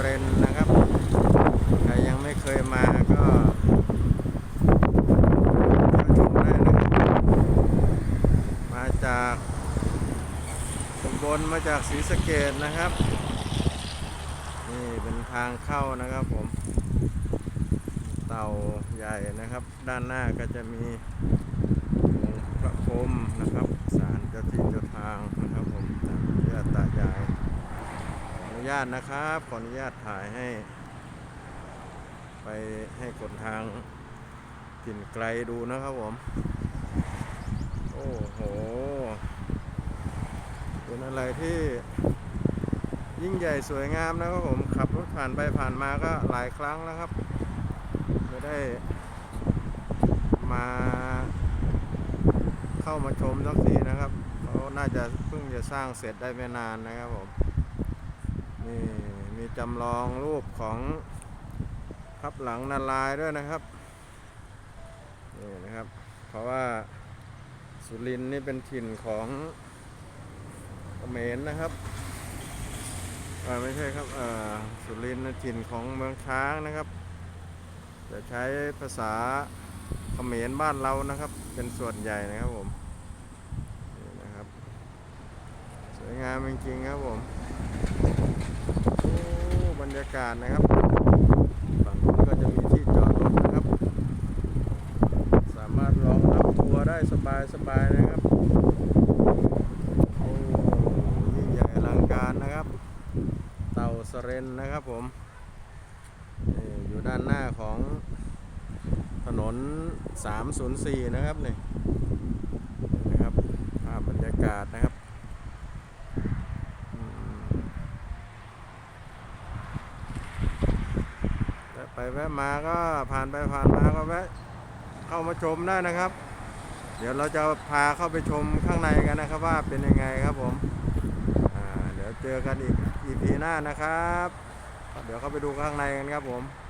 เรนนะครับ ใครยังไม่เคยมาก็มาชมได้นะครับมาจากอุบลมาจากศรีสะเกดนะครับ นี่เป็นทางเข้านะครับผม เต่าใหญ่นะครับ ด้านหน้าก็จะมีองค์พระพรหมนะครับศาลเจ้าที่เจ้าทางนะครับผมตามญาติตายายขออ นุญาตนะครับ ขออนุญาตถ่ายให้ ไปให้คนทางถิ่นไกลดูนะครับผม โอ้โห เป็นอะไรที่ยิ่งใหญ่สวยงามนะครับผม ขับรถผ่านไปผ่านมาก็หลายครั้งแล้วครับ ไม่ได้มาเข้ามาชมสักทีนะครับเขาน่าจะเพิ่งจะสร้างเสร็จได้ไม่นานนะครับผม จำลองรูปของพับหลังนารายด้วยนะครับนี่นะครับ เพราะว่าสุรินนี่เป็นถิ่นของเขมรนะครับไม่ใช่ครับสุรินทร์ถิ่นของเมืองช้างนะครับ จะใช้ภาษาเขมรบ้านเรานะครับ เป็นส่วนใหญ่นะครับผมนี่นะครับ สวยงามจริงๆครับผมากาศนะครับฝั่งนู้ก็จะมีที่จอดรถนะครับ สามารถรองรับทัวร์ได้สบายๆนะครับโอ้ยิ่งใหญ่อลังการนะครับ เต่าสเรนนะครับผมอยู่ด้านหน้าของถนน 304 นะครับนี่นี่นะครับภาพบรรยากาศนะครับอืมแวะ ไปแวะมาก็ผ่านไปผ่านมาก็แวะเข้ามาชมได้นะครับ เดี๋ยวเราจะพาเข้าไปชมข้างในกันนะครับว่าเป็นยังไงครับผมเดี๋ยวเจอกันอีก EP หน้านะครับ เดี๋ยวเข้าไปดูข้างในกันครับผม